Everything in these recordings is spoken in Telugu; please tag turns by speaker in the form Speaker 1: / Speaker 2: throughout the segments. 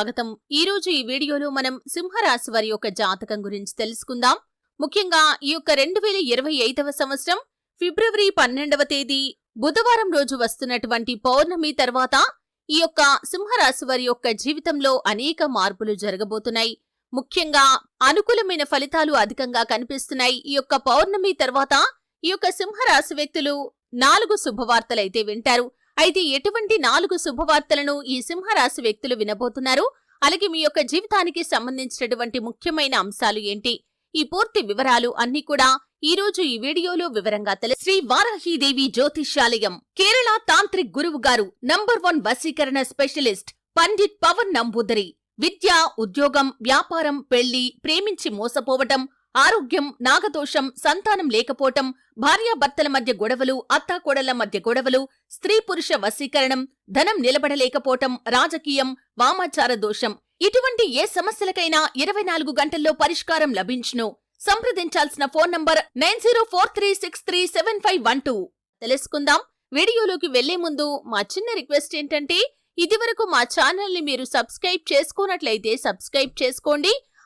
Speaker 1: స్వాగతం. ఈ రోజు ఈ వీడియోలో మనం సింహరాశి వారి యొక్క జాతకం గురించి తెలుసుకుందాం. ముఖ్యంగా ఈ యొక్క రెండు వేల ఇరవై ఐదవ సంవత్సరం ఫిబ్రవరి పన్నెండవ తేదీ బుధవారం రోజు వస్తున్నటువంటి పౌర్ణమి తర్వాత ఈ యొక్క సింహరాశి వారి యొక్క జీవితంలో అనేక మార్పులు జరగబోతున్నాయి. ముఖ్యంగా అనుకూలమైన ఫలితాలు అధికంగా కనిపిస్తున్నాయి. ఈ యొక్క పౌర్ణమి తర్వాత ఈ యొక్క సింహరాశి వ్యక్తులు నాలుగు శుభవార్తలైతే వింటారు. అయితే ఎటువంటి నాలుగు శుభవార్తలను ఈ సింహరాశి వ్యక్తులు వినబోతున్నారు? అలాగే మీ యొక్క జీవితానికి సంబంధించినటువంటి ముఖ్యమైన అంశాలు ఏంటి? ఈ పూర్తి వివరాలు అన్ని కూడా ఈ రోజు ఈ వీడియోలో వివరంగా తెలి శ్రీ వారాహీదేవి జ్యోతిష్యాలయం కేరళ తాంత్రిక్ గురువు గారు నంబర్ వన్ వశీకరణ స్పెషలిస్ట్ పండిట్ పవన్ నంబూదరి. విద్య ఉద్యోగం వ్యాపారం పెళ్ళి ప్రేమించి మోసపోవటం ఆరోగ్యం నాగదోషం సంతానం లేకపోవటం భార్యాభర్తల మధ్య గొడవలు అత్తాకోడళ్ళ మధ్య గొడవలు స్త్రీ పురుష వశీకరణం ధనం నిలబడలేకపోవటం రాజకీయం వామాచార దోషం. ఇటువంటి ఏ సమస్యలకైనా ఇరవై నాలుగు గంటల్లో పరిష్కారం లభించును. సంప్రదించాల్సిన phone number nine zero four three six three seven five one two. తెలుసుకుందాం. వీడియోలోకి వెళ్ళే ముందు మా చిన్న రిక్వెస్ట్ ఏంటంటే ఇదివరకు మా ఛానల్ని మీరు సబ్స్క్రైబ్ చేసుకున్నట్లయితే సబ్స్క్రైబ్ చేసుకోండి.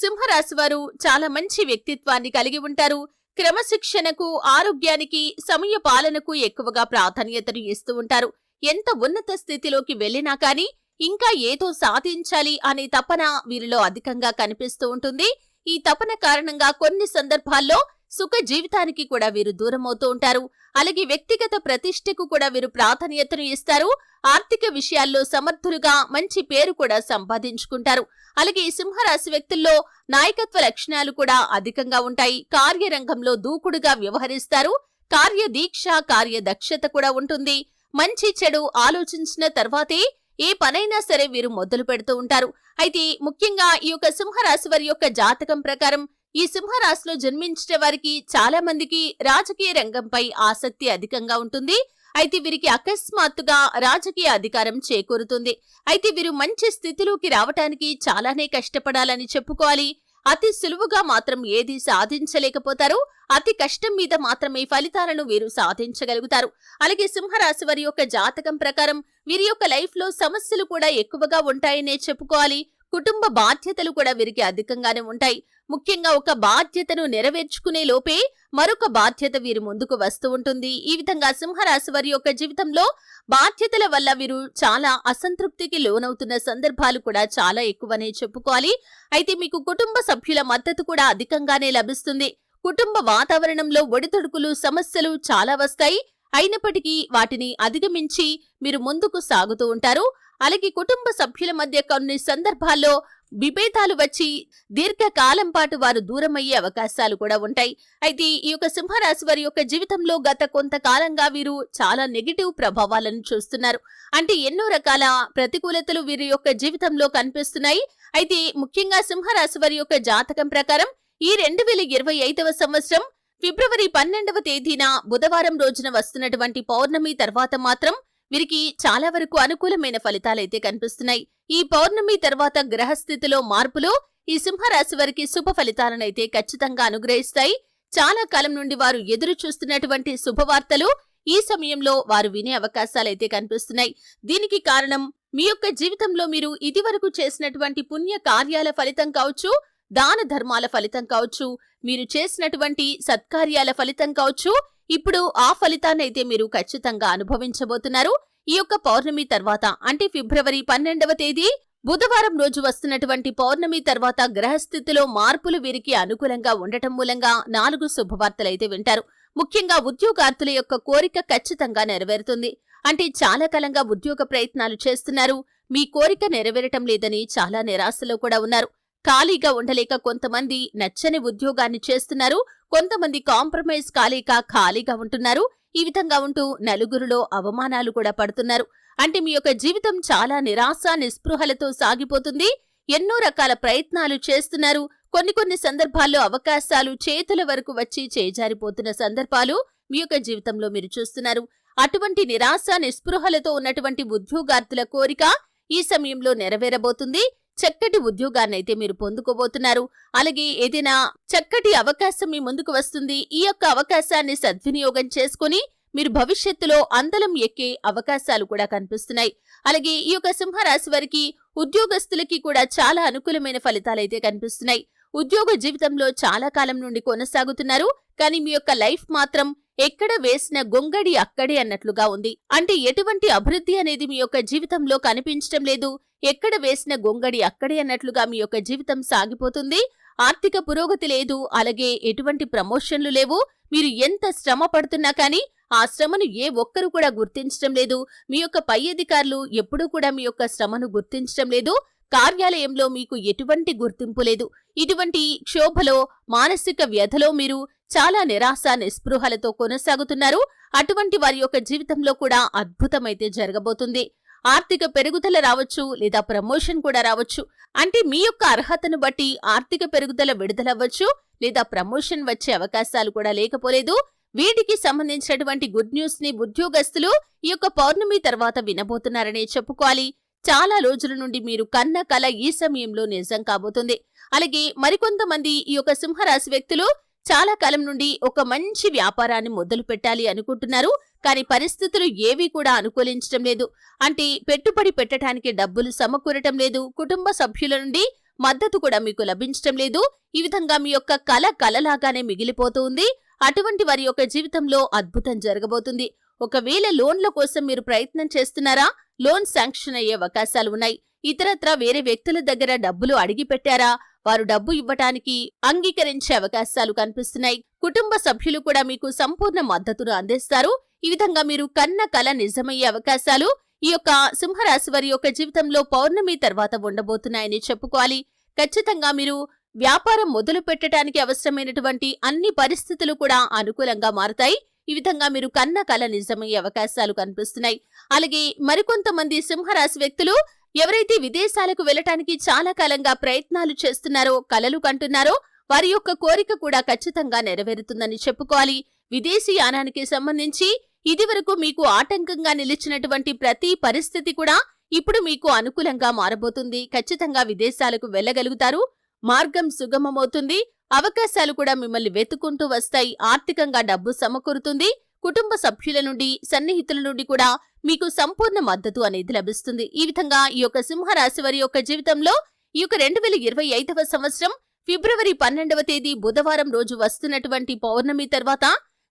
Speaker 1: సింహరాశివారు చాలా మంచి వ్యక్తిత్వాన్ని కలిగి ఉంటారు. క్రమశిక్షణకు ఆరోగ్యానికి సమయ పాలనకు ఎక్కువగా ప్రాధాన్యతను ఇస్తూ ఉంటారు. ఎంత ఉన్నత స్థితిలోకి వెళ్ళినా కానీ ఇంకా ఏదో సాధించాలి అనే తపన వీరిలో అధికంగా కనిపిస్తూ ఉంటుంది. ఈ తపన కారణంగా కొన్ని సందర్భాల్లో సుఖ జీవితానికి కూడా వీరు దూరమవుతూ ఉంటారు. అలాగే వ్యక్తిగత ప్రతిష్టకు కూడా వీరు ప్రాధాన్యతను ఇస్తారు. ఆర్థిక విషయాల్లో సమర్థులుగా మంచి పేరు కూడా సంపాదించుకుంటారు. అలాగే ఈ సింహరాశి వ్యక్తుల్లో నాయకత్వ లక్షణాలు కూడా అధికంగా ఉంటాయి. కార్యరంగంలో దూకుడుగా వ్యవహరిస్తారు. కార్యదీక్ష కార్యదక్షత కూడా ఉంటుంది. మంచి చెడు ఆలోచించిన తర్వాతే ఏ పనైనా సరే వీరు మొదలు పెడుతూ ఉంటారు. అయితే ముఖ్యంగా ఈ యొక్క సింహరాశి వారి యొక్క జాతకం ప్రకారం ఈ సింహరాశిలో జన్మించిన వారికి చాలా మందికి రాజకీయ రంగంపై ఆసక్తి అధికంగా ఉంటుంది. అయితే వీరికి అకస్మాత్తుగా రాజకీయ అధికారం చేకూరుతుంది. అయితే వీరు మంచి స్థితిలోకి రావటానికి చాలానే కష్టపడాలని చెప్పుకోవాలి. అతి సులువుగా మాత్రం ఏది సాధించలేకపోతారు. అతి కష్టం మీద మాత్రమే ఫలితాలను వీరు సాధించగలుగుతారు. అలాగే సింహరాశి వారి యొక్క జాతకం ప్రకారం వీరి యొక్క లైఫ్లో సమస్యలు కూడా ఎక్కువగా ఉంటాయనే చెప్పుకోవాలి. కుటుంబ బాధ్యతలు కూడా వీరికి అధికంగానే ఉంటాయి. ముఖ్యంగా ఒక బాధ్యతను నెరవేర్చుకునే లోపే మరొక బాధ్యత వీరి ముందుకు వస్తూ ఉంటుంది. ఈ విధంగా సింహరాశి వారి యొక్క జీవితంలో బాధ్యతల వల్ల వీరు చాలా అసంతృప్తికి లోనవుతున్న సందర్భాలు కూడా చాలా ఎక్కువనే చెప్పుకోవాలి. అయితే మీకు కుటుంబ సభ్యుల మద్దతు కూడా అధికంగానే లభిస్తుంది. కుటుంబ వాతావరణంలో ఒడిదుడుకులు సమస్యలు చాలా వస్తాయి. అయినప్పటికీ వాటిని అధిగమించి మీరు ముందుకు సాగుతూ ఉంటారు. అలాగే కుటుంబ సభ్యుల మధ్య కొన్ని సందర్భాల్లో విభేదాలు వచ్చి దీర్ఘకాలం పాటు వారు దూరమయ్యే అవకాశాలు కూడా ఉంటాయి. అయితే ఈ యొక్క సింహరాశి వారి యొక్క జీవితంలో గత కొంతకాలంగా వీరు చాలా నెగిటివ్ ప్రభావాలను చూస్తున్నారు. అంటే ఎన్నో రకాల ప్రతికూలతలు వీరి యొక్క జీవితంలో కనిపిస్తున్నాయి. అయితే ముఖ్యంగా సింహరాశి వారి యొక్క జాతకం ప్రకారం ఈ రెండు వేల ఇరవై ఐదవ సంవత్సరం ఫిబ్రవరి పన్నెండవ తేదీన బుధవారం రోజున వస్తున్నటువంటి పౌర్ణమి తర్వాత మాత్రం వీరికి చాలా వరకు అనుకూలమైన ఫలితాలైతే కనిపిస్తున్నాయి. ఈ పౌర్ణమి తర్వాత గ్రహస్థితిలో మార్పులు ఈ సింహరాశి వారికి శుభ ఫలితాలనైతే ఖచ్చితంగా అనుగ్రహిస్తాయి. చాలా కాలం నుండి వారు ఎదురు చూస్తున్నటువంటి శుభవార్తలు ఈ సమయంలో వారు వినే అవకాశాలైతే కనిపిస్తున్నాయి. దీనికి కారణం మీ యొక్క జీవితంలో మీరు ఇదివరకు చేసినటువంటి పుణ్య కార్యాల ఫలితం కావచ్చు దాన ధర్మాల ఫలితం కావచ్చు మీరు చేసినటువంటి సత్కార్యాల ఫలితం కావచ్చు ఇప్పుడు ఆ ఫలితాన్నైతే మీరు ఖచ్చితంగా అనుభవించబోతున్నారు. ఈ యొక్క పౌర్ణమి తర్వాత అంటే ఫిబ్రవరి పన్నెండవ తేదీ బుధవారం రోజు వస్తున్నటువంటి పౌర్ణమి తర్వాత గ్రహస్థితిలో మార్పులు వీరికి అనుకూలంగా ఉండటం మూలంగా నాలుగు శుభవార్తలైతే వింటారు. ముఖ్యంగా ఉద్యోగార్థుల యొక్క కోరిక ఖచ్చితంగా నెరవేరుతుంది. అంటే చాలా కాలంగా ఉద్యోగ ప్రయత్నాలు చేస్తున్నారు. మీ కోరిక నెరవేరటం లేదని చాలా నిరాశలో కూడా ఉన్నారు. ఖాళీగా ఉండలేక కొంతమంది నచ్చని ఉద్యోగాన్ని చేస్తున్నారు కొంతమంది కాంప్రమైజ్ కాలేక ఖాళీగా ఉంటున్నారు ఈ విధంగా ఉంటూ నలుగురిలో అవమానాలు కూడా పడుతున్నారు. అంటే మీ యొక్క జీవితం చాలా నిరాశ నిస్పృహలతో సాగిపోతుంది. ఎన్నో రకాల ప్రయత్నాలు చేస్తున్నారు. కొన్ని కొన్ని సందర్భాల్లో అవకాశాలు చేతుల వరకు వచ్చి చేజారిపోతున్న సందర్భాలు మీ యొక్క జీవితంలో మీరు చూస్తున్నారు. అటువంటి నిరాశ నిస్పృహలతో ఉన్నటువంటి ఉద్యోగార్థుల కోరిక ఈ సమయంలో నెరవేరబోతుంది. చక్కటి ఉద్యోగాన్నైతే మీరు పొందుకోబోతున్నారు. అలాగే ఏదైనా చక్కటి అవకాశం మీ ముందుకు వస్తుంది. ఈ యొక్క అవకాశాన్ని సద్వినియోగం చేసుకుని మీరు భవిష్యత్తులో అందలం ఎక్కే అవకాశాలు కూడా కనిపిస్తున్నాయి. అలాగే ఈ యొక్క సింహరాశి వారికి ఉద్యోగస్తులకి కూడా చాలా అనుకూలమైన ఫలితాలైతే కనిపిస్తున్నాయి. ఉద్యోగ జీవితంలో చాలా కాలం నుండి కొనసాగుతున్నారు. కానీ మీ యొక్క లైఫ్ మాత్రం ఎక్కడ వేసిన గొంగడి అక్కడే అన్నట్లుగా ఉంది. అంటే ఎటువంటి అభివృద్ధి అనేది మీ యొక్క జీవితంలో కనిపించడం లేదు. ఎక్కడ వేసిన గొంగడి అక్కడే అన్నట్లుగా మీ యొక్క జీవితం సాగిపోతుంది. ఆర్థిక పురోగతి లేదు. అలాగే ఎటువంటి ప్రమోషన్లు లేవు. మీరు ఎంత శ్రమ పడుతున్నా కానీ ఆ శ్రమను ఏ ఒక్కరు కూడా గుర్తించడం లేదు. మీ యొక్క పై అధికారులు ఎప్పుడూ కూడా మీ యొక్క శ్రమను గుర్తించడం లేదు. కార్యాలయంలో మీకు ఎటువంటి గుర్తింపు లేదు. ఇటువంటి క్షోభలో మానసిక వ్యధలో మీరు చాలా నిరాశ నిస్పృహలతో కొనసాగుతున్నారు. అటువంటి వారి యొక్క జీవితంలో కూడా అద్భుతమైతే జరగబోతుంది. ఆర్థిక పెరుగుదల రావచ్చు లేదా ప్రమోషన్ కూడా రావచ్చు. అంటే మీ యొక్క అర్హతను బట్టి ఆర్థిక పెరుగుదల విడుదలవ్వచ్చు లేదా ప్రమోషన్ వచ్చే అవకాశాలు కూడా లేకపోలేదు. వీటికి సంబంధించినటువంటి గుడ్ న్యూస్ని ఉద్యోగస్తులు ఈ యొక్క పౌర్ణమి తర్వాత వినబోతున్నారనే చెప్పుకోవాలి. చాలా రోజుల నుండి మీరు కన్న కల ఈ సమయంలో నిజం కాబోతుంది. అలాగే మరికొంతమంది ఈ యొక్క సింహరాశి వ్యక్తులు చాలా కాలం నుండి ఒక మంచి వ్యాపారాన్ని మొదలు పెట్టాలి అనుకుంటున్నారు. కానీ పరిస్థితులు ఏవీ కూడా అనుకూలించడం లేదు. అంటే పెట్టుబడి పెట్టడానికి డబ్బులు సమకూరటం లేదు. కుటుంబ సభ్యుల నుండి మద్దతు కూడా మీకు లభించటం లేదు. ఈ విధంగా మీ యొక్క కల కలలాగానే మిగిలిపోతూ ఉంది. అటువంటి వారి యొక్క జీవితంలో అద్భుతం జరగబోతుంది. ఒకవేళ లోన్ల కోసం మీరు ప్రయత్నం చేస్తున్నారా? లోన్ శాంక్షన్ అయ్యే అవకాశాలు ఉన్నాయి. ఇతరత్రా వేరే వ్యక్తుల దగ్గర డబ్బులు అడిగి పెట్టారా? వారు డబ్బు ఇవ్వటానికి అంగీకరించే అవకాశాలు కనిపిస్తున్నాయి. కుటుంబ సభ్యులు కూడా మీకు సంపూర్ణ మద్దతును అందిస్తారు. ఈ విధంగా మీరు కన్న కల నిజమయ్యే అవకాశాలు ఈ యొక్క సింహరాశి వారి యొక్క జీవితంలో పౌర్ణమి తర్వాత ఉండబోతున్నాయని చెప్పుకోవాలి. ఖచ్చితంగా మీరు వ్యాపారం మొదలు పెట్టడానికి అవసరమైనటువంటి అన్ని పరిస్థితులు కూడా అనుకూలంగా మారతాయి. ఈ విధంగా మీరు కన్న కల నిజమయ్యే అవకాశాలు కనిపిస్తున్నాయి. అలాగే మరికొంతమంది సింహరాశి వ్యక్తులు ఎవరైతే విదేశాలకు వెళ్ళటానికి చాలా కాలంగా ప్రయత్నాలు చేస్తున్నారో కలలు కంటున్నారో వారి యొక్క కోరిక కూడా ఖచ్చితంగా నెరవేరుతుందని చెప్పుకోవాలి. విదేశీ యానానికి సంబంధించి ఇదివరకు మీకు ఆటంకంగా నిలిచినటువంటి ప్రతి పరిస్థితి కూడా ఇప్పుడు మీకు అనుకూలంగా మారబోతుంది. ఖచ్చితంగా విదేశాలకు వెళ్ళగలుగుతారు. మార్గం సుగమమవుతుంది. అవకాశాలు కూడా మిమ్మల్ని వెతుకుంటూ వస్తాయి. ఆర్థికంగా డబ్బు సమకూరుతుంది. కుటుంబ సభ్యుల నుండి సన్నిహితుల నుండి కూడా మీకు సంపూర్ణ మద్దతు అనేది లభిస్తుంది. ఈ విధంగా ఈ యొక్క సింహరాశి వారి యొక్క జీవితంలో ఈ యొక్క రెండు వేల ఇరవై ఐదవ సంవత్సరం ఫిబ్రవరి పన్నెండవ తేదీ బుధవారం రోజు వస్తున్నటువంటి పౌర్ణమి తర్వాత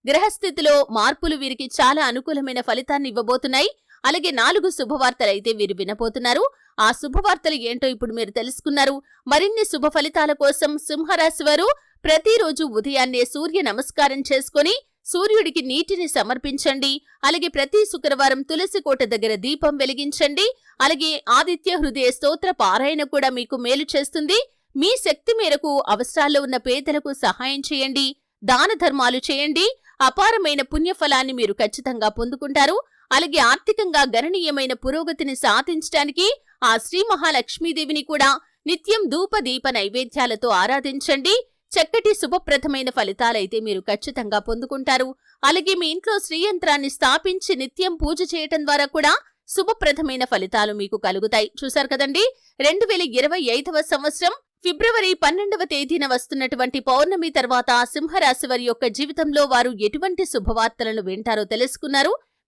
Speaker 1: గ్రహస్థితిలో మార్పులు వీరికి చాలా అనుకూలమైన ఫలితాన్ని ఇవ్వబోతున్నాయి. అలాగే నాలుగు శుభవార్తలైతే వీరు వినబోతున్నారు. ఆ శుభవార్తలు ఏంటో ఇప్పుడు మీరు తెలుసుకున్నారు. మరిన్ని శుభ ఫలితాల కోసం సింహరాశి వారు ప్రతిరోజు ఉదయాన్నే సూర్య నమస్కారం చేసుకుని సూర్యుడికి నీటిని సమర్పించండి. అలాగే ప్రతి శుక్రవారం తులసి కోట దగ్గర దీపం వెలిగించండి. అలాగే ఆదిత్య హృదయ స్తోత్ర పారాయణ కూడా మీకు మేలు చేస్తుంది. మీ శక్తి మేరకు అవసరాల్లో ఉన్న పేదలకు సహాయం చేయండి. దాన ధర్మాలు చేయండి. అపారమైన పుణ్యఫలాన్ని మీరు ఖచ్చితంగా పొందుకుంటారు. అలాగే ఆర్థికంగా గణనీయమైన పురోగతిని సాధించడానికి ఆ శ్రీ మహాలక్ష్మీదేవిని కూడా నిత్యం ధూప దీప నైవేద్యాలతో ఆరాధించండి. చక్కటి శుభప్రదమైన ఫలితాలైతే మీరు ఖచ్చితంగా పొందుకుంటారు. అలాగే మీ ఇంట్లో శ్రీయంత్రాన్ని స్థాపించి నిత్యం పూజ చేయటం ద్వారా కూడా శుభప్రదమైన ఫలితాలు మీకు కలుగుతాయి. చూశారు కదండి? రెండు వేల ఇరవై ఐదవ సంవత్సరం ఫిబ్రవరి పన్నెండవ తేదీన వస్తున్నటువంటి పౌర్ణమి తర్వాత సింహరాశి వారి యొక్క జీవితంలో వారు ఎటువంటి శుభవార్తలను వింటారో తెలుసుకున్నారు.